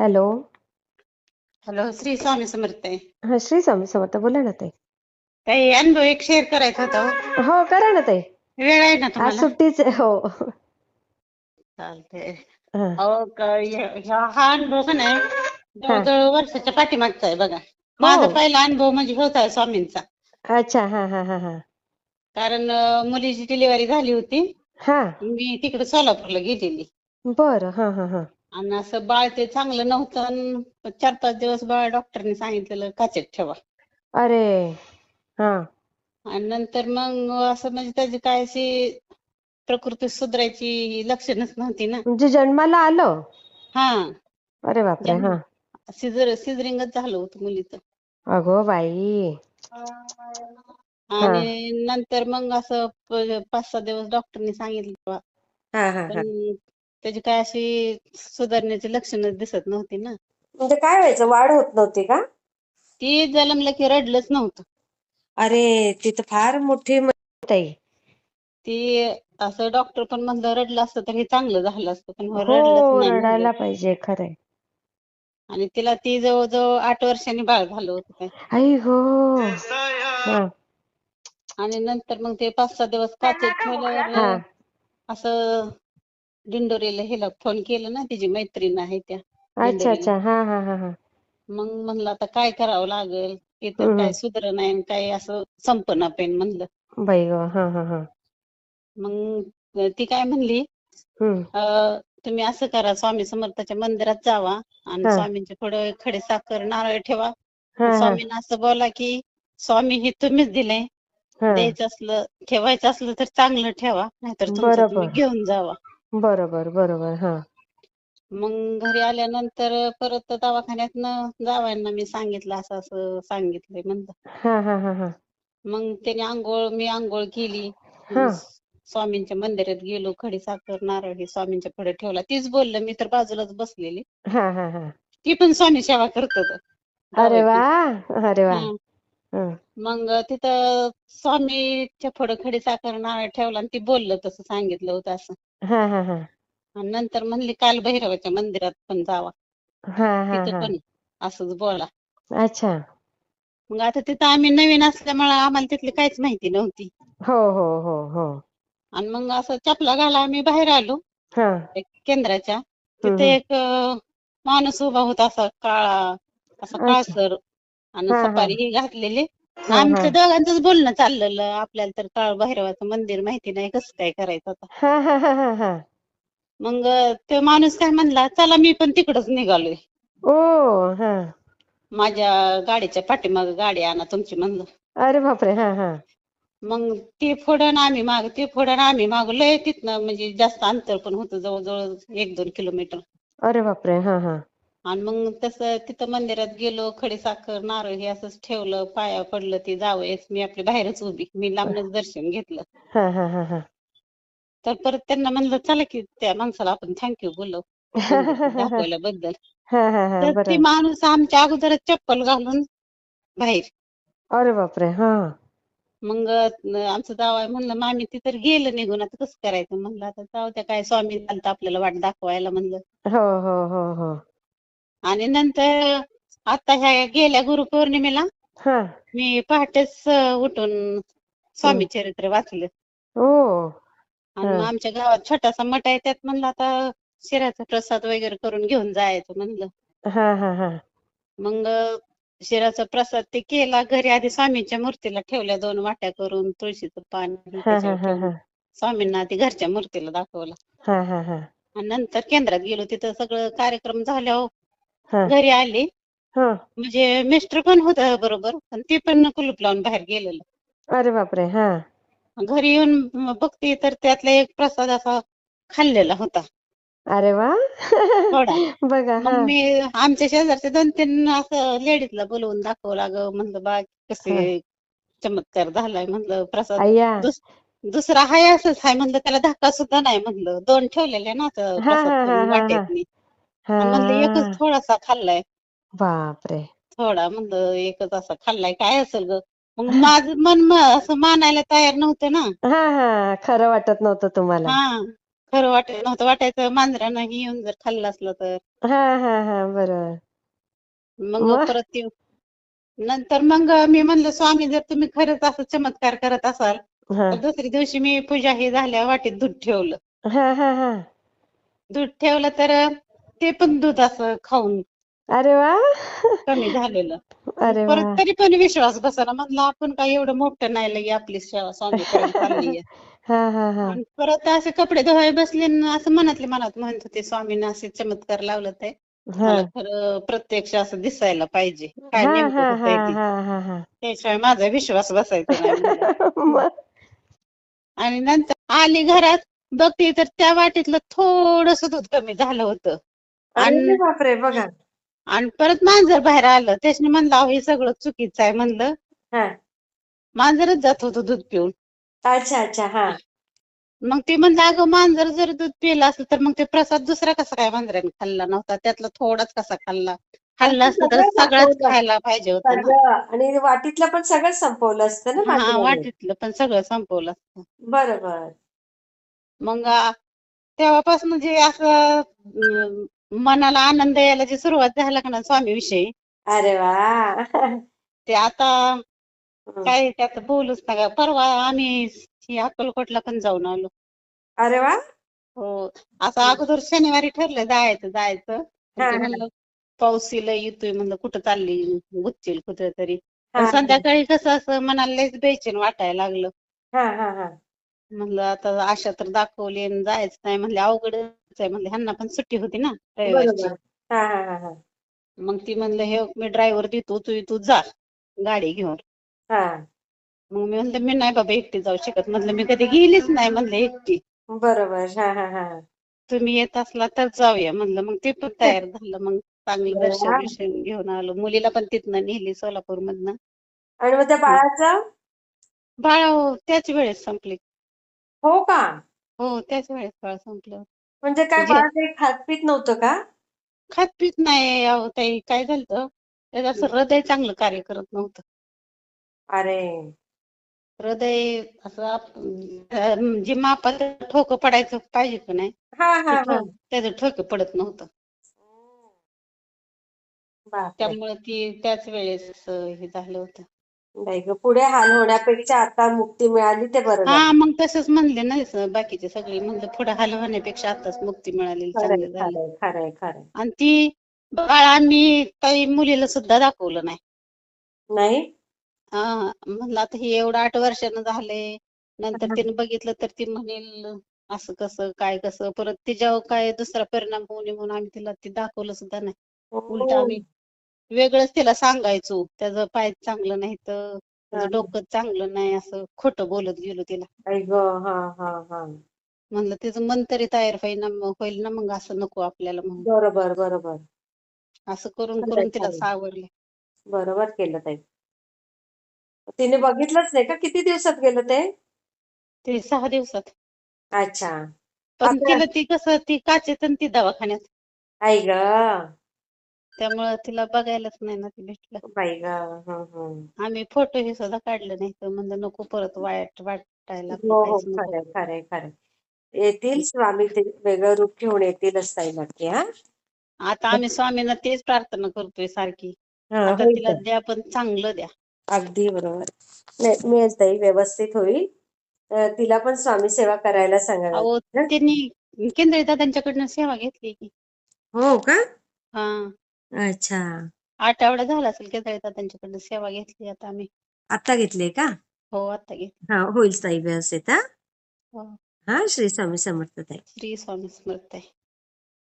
Hello. Hello Shri Swami Samarth आहे. हा श्री स्वामी समर्थ बोला ना ताई. काही अनुभव एक शेअर करायचा होता हो. हो करा ना ताई. वेळ आहे ना आज तुम्हाला? सुट्टीच आहे हो. चालते हा. अहो क- य- ह्या- हा अनुभव का नाही जवळजवळ वर्षाच्या पाठीमागचा आहे बघा. माझा पहिला अनुभव म्हणजे होता स्वामींचा. अच्छा हा हा हा हा. कारण अं, मुलीची डिलिव्हरी झाली होती. हा. मी तिकडे सोलापूरला गेलेली. बरं हा हा हा. आणि असं बाळ ते चांगलं नव्हतं आणि चार पाच दिवस बाळ डॉक्टरने सांगितलेलं काचेत ठेवा. अरे हा. आणि नंतर मग असं म्हणजे त्याची काय अशी प्रकृती सुधारायची लक्षणच नव्हती ना. म्हणजे जन्माला आलं? हा. अरे बापरे हा. सिजर सिजरिंगच झालं होतं मुलीचं. अगो बाई. आणि नंतर मग असं पाच सहा दिवस डॉक्टरनी सांगितलं. हा. पण त्याची काय अशी सुधारण्याची लक्षणच दिसत नव्हती ना. म्हणजे काय व्हायचं? वाढ होत नव्हती का? ती जन्मलं की रडलंच नव्हतं. अरे ती तर फार मोठी म- ताई. ती असं डॉक्टर पण म्हणलं रडलं असतं तर हे चांगलं झालं असतं पण हो रडलंच नाही रडायला म्हणलं. पाहिजे खरंय. आणि तिला ती जवळजवळ आठ वर्षांनी बाळ झालं होतं काय आई हो. हा. आणि नंतर मग ते पाच सहा दिवस काचेत हा. ठेवल्यावर असं दिंडोरीला हिला फोन केला ना तिची मैत्रीण आहे त्या अच्छा. अच्छा. हा हा हा हा. मग म्हणलं आता काय करावं लागेल? हम्म. काय सुधर नाही आणि काय असं संपना पेन म्हणलं. बाई ग हा हा हा. मग ती काय म्हणली हम्म. अं, तुम्ही असं करा स्वामी समर्थाच्या मंदिरात जावा आणि हा. स्वामींच्या पुढे खडे साखर नारळ ठेवा. हा हा. स्वामींना असं बोला की स्वामी हे तुम्हीच दिलंय हा. द्यायचं असलं ठेवायचं असलं तर चांगलं ठेवा नाहीतर तुमचं बरोबर. तुम्ही घेऊन जावा. बरोबर बरोबर हा. मग घरी आल्यानंतर परत दवाखान्यातनं जावयांना मी सांगितलं असं असं सांगितलंय म्हणलं. हा हा हा हा. मग त्याने आंघोळ मी आंघोळ केली. हा. स्वामींच्या मंदिरात गेलो खडी साखर नारळ हे स्वामींच्या पुढे ठेवला. तीच बोललं मी तर बाजूलाच बसलेली. हा हा हा. ती पण स्वामी सेवा करतात. अरे वा! अरे वा. हा. मग तिथं स्वामीच्या पुढे खडी साखर नारळ ठेवला आणि ती बोललं तसं सांगितलं होतं असं. हा हा हा. आणि नंतर म्हणली काल भैरवाच्या मंदिरात पण जावा. हा हा तिथं हा. पण असंच बोला. अच्छा. मग आता तिथं आम्ही नवीन असल्यामुळे आम्हाला तिथली काहीच माहिती नव्हती. हो हो हो हो. आणि मग असं चपला घाला आम्ही बाहेर आलो. हा. एक केंद्राच्या. तिथे एक अं, माणूस उभा होता असा काळा असा अच्छा. काळसर आणि हा, हा. सफारी घातलेली. आमच्या दोघांचंच बोलणं चाललेलं. आपल्याला तर काळ भैरवाचं मंदिर माहिती नाही कसं काय करायचं आता? हा हा हा हा हा. मग तो माणूस काय म्हणला चला मी पण तिकडच निघालोय. ओ हा. माझ्या गाडीच्या पाठीमागे गाडी आणा तुमची म्हणलं. अरे बापरे हा हा. मग ते फोडण आम्ही माग ते फोडण आम्ही माग लय तिथनं म्हणजे जास्त अंतर पण होतं जवळजवळ एक दोन किलोमीटर. अरे बापरे हा हा. आणि मग तसं तिथं मंदिरात गेलो खडी साखर नारळ हे असंच ठेवलं पाया पडलं ते जावयाच मी आपली बाहेरच उभी. मी लांबनच दर्शन घेतलं. हा हा हा हा. तर परत त्यांना म्हणलं चला की त्या माणसाला आपण थँक्यू बोललो दाखवल्याबद्दल. हा हा हा तर ती बरं माणूस आमच्या अगोदरच चप्पल घालून बाहेर. अरे बापरे हा. मग आमचं जावई म्हणलं मामी ती तर गेलं निघून आता कसं करायचं? म्हणलं आता जाऊ त्या काय स्वामी चालतं आपल्याला वाट दाखवायला म्हणलं. हो हो हो हो. आणि नंतर आता ह्या गेल्या गुरुपौर्णिमेला हा. मी पहाटेच अं, उठून स्वामी चरित्र वाचलं. ओ. आणि हा. मग आमच्या गावात छोटासा मठ आहे त्यात म्हणलं आता शिऱ्याचा प्रसाद वगैरे करून घेऊन जायचं म्हणलं. हा हा हा. मग शिऱ्याचा प्रसाद ते केला घरी आधी स्वामींच्या मूर्तीला ठेवल्या दोन वाट्या करून तुळशीचं पान हा हा त्याच्यावर हा ठेवून. स्वामींना ती घरच्या मूर्तीला दाखवला. हा हा हा. आणि नंतर केंद्रात गेलो तिथं सगळं कार्यक्रम झाल्यावर हा घरी आले. हा. म्हणजे मिस्टर पण होतं बरोबर पण ते पण कुलूप लावून बाहेर गेलेलं. अरे बापरे हा. घरी येऊन बघते तर त्यातला एक प्रसाद असा खाल्लेला होता. अरे वा. बघा मी आमच्या शेजारचे दोन तीन असं लेडीजला बोलवून दाखवलं अगं म्हणलं बा कसे चमत्कार झालाय. म्हणलं प्रसाद दुसरा हाय असंच हाय. म्हणलं त्याला धक्का सुद्धा नाही. म्हणलं दोन ठेवलेले ना असं आणि म्हणलं हा. एकच थोडासा खाल्लाय. बापरे. थोडा म्हणलं एकच असा खाल्लाय. काय असेल ग? मग माझं मन म- असं मानायला तयार नव्हतं ना. हा हा. खरं वाटत नव्हतं तुम्हाला. हा. खरं वाटत नव्हतं. वाटायचं मांजरानं ही येऊन जर खाल्लं असलं तर. हा हा हा. बरोबर मग मग? परत ते नंतर मग मी म्हणलं स्वामी जर तुम्ही खरंच असं चमत्कार करत असाल हा. तर दुसऱ्या दिवशी मी पूजा हे झाल्या वाटीत दूध ठेवलं. हा हा हा. दूध ठेवलं तर ते पण दूध असं खाऊन अरे वा. कमी झालेलं. अरे वा. परत तरी पण विश्वास बसेना म्हणलं आपण काय एवढं मोठं नाही लगे आपली सेवा स्वामी करत चाललीये हा हा हा. आणि परत असे कपडे धुवायला बसले न असं मनातल्या मनात म्हणत होते स्वामींना असे चमत्कार लावलं ते. हा. मला खरं प्रत्यक्ष असं दिसायला पाहिजे. काय हा नेमकं हा होतंय हा ते? हा हा हा. त्याशिवाय माझा विश्वास बसायचा नाही म्हणलं. आणि नंतर आली घरात बघते तर त्या वाटीतलं थोडस दूध कमी झालं होतं. अरे आणि बापरे बघा. आणि परत मांजर बाहेर आलं. त्याने म्हणलं अहो हे सगळं चुकीचं आहे म्हणलं. हा. मांजरच जात होतं दूध पिऊन. अच्छा अच्छा हा. मग ती म्हणलं अगं मांजर जर दूध पिलं असलं तर मग ते प्रसाद दुसरा कसा काय मांजराने खाल्ला नव्हता? त्यातला थोडाच कसा खाल्ला? खाल्ला असतं तर सगळं सगळाच. खायला पाहिजे होतं ना. सगळं. आणि वाटीतलं पण सगळं संपवलं असतं ना हा मांजराने. वाटीतलं पण सगळं संपवलं असतं. बरोबर. मग आ, तेव्हापासून जे असं अं, मनाला आनंद यायला जी सुरुवात झाला का ना स्वामी विषयी अरे वा. ते आता. काय त्यात बोलूच नका. परवा आम्ही अक्कलकोटला पण जाऊन आलो. अरे वा. हो. असं अगोदर शनिवारी ठरलं जायचं जायचं. हा, हा. म्हणलं पाऊस येईल येतोय म्हणलं कुठं चालली गुच्चील कुठं तरी. पण हा, संध्याकाळी कसं असं मनाला लयच बेचैन वाटायला लागलं. हा हा हा. म्हणलं आता आशा तर दाखवली आणि जायचं नाही म्हणले अवघडच आहे म्हणले ह्यांना पण सुट्टी होती ना रविवारची. बरोबर. हा हा हा हा. मग ती म्हणलं हे मी ड्रायव्हर देतो तू तू जा गाडी घेऊन. हा. मग मी म्हणलं मी नाही बाबा एकटी जाऊ शकत. म्हणलं मी कधी गेलीच नाही म्हणलं एकटी. बरोबर. हा हा हा. तुम्ही येत असला तर जाऊया म्हणलं. मग ते पण तयार झालं. मग चांगलं अरे दर्शन वा. बिर्शन घेऊन आलो. मुलीला पण तिथनं नेली सोलापूर मधनं आणि मग त्या बाळाचं? बाळा हो त्याच वेळेस संपली. हो का? हो त्याच वेळेस बाळ संपलं म्हणजे काय जे- बाळ काही खात पित नव्हतं का? खात पीत नाही अहो ताई. काय झालं त्याचं असं हृदय चांगलं कार्य करत नव्हतं. अरे. हृदय असं आप- अं, जे मापात ठोकं पडायचं पाहिजे का नाही? हा ते ठो- त्याचं ठोकं पडत नव्हतं. बापरे. त्यामुळे ती त्याच वेळेस हे झालं होतं. नाही ग पुढे हाल होण्यापेक्षा आता मुक्ती मिळाली ते बरं झालं. हा मग तसंच म्हणले ना स- बाकीचे सगळे म्हणलं पुढे हाल होण्यापेक्षा आताच मुक्ती मिळालेली खरंय झालं. खरंय खरंय खरंय. आणि ती बाळ आम्ही काही मुलीला सुद्धा दाखवलं नाही. नाही? हा म्हणलं आता हे एवढं आठ वर्षानं झालंय नंतर. तिने बघितलं तर ती म्हणेल असं कसं काय कसं परत तिच्यावर काय दुसरा परिणाम होऊ नये म्हणून आम्ही तिला ते दाखवलं सुद्धा नाही. उलट हो. आम्ही वेगळंच तिला सांगायचो. त्याचं पाय चांगलं नाही तर. त्याचं डोकं चांगलं नाही असं खोटं बोलत गेलो तिला. हा हा हा. म्हणलं तिचं मन तरी तयार होईल ना मग होईल ना मग असं नको आपल्याला म्हणून. बरोबर बरोबर. असं करून करून तिला. सावरले. बरोबर केलं ताई. तिने बघितलंच नाही का? किती दिवसात गेलं ते? ते सहा दिवसात. अच्छा. पण तिला ती कसं ती काचेत आणि ती दवाखान्यात. आई ग. त्यामुळं तिला बघायलाच नाही ना ते भेटलं. बाई ग हं, हं. आम्ही फोटो हे सुद्धा काढले नाही तर म्हणलं नको परत वाईट वाटायला हो हो काहीच नको खरंय खरंय खरंय. येतील स्वामी ते वेगळं रूप घेऊन येतीलच ताई नक्की हा. आता आम्ही स्वामींना तेच प्रार्थना करतोय सारखी. हा, आता होईल तिला. द्या पण चांगलं द्या. अगदी बरोबर. नाही मिळेल ताई व्यवस्थित होईल. अं, तिला पण स्वामी सेवा करायला सांगा अहो त्यांनी केंद्रे दादांच्याकडनं सेवा घेतली की. हो का? हा. अच्छा. आठवडा झाला असेल केंद्रे दादांच्याकडनं सेवा घेतली आता आम्ही. आता घेतले का? हो आता घेतली. हा होईल ताई व्यवस्थित हा. हो. हा श्री स्वामी समर्थ ताई. श्री स्वामी समर्थ आहे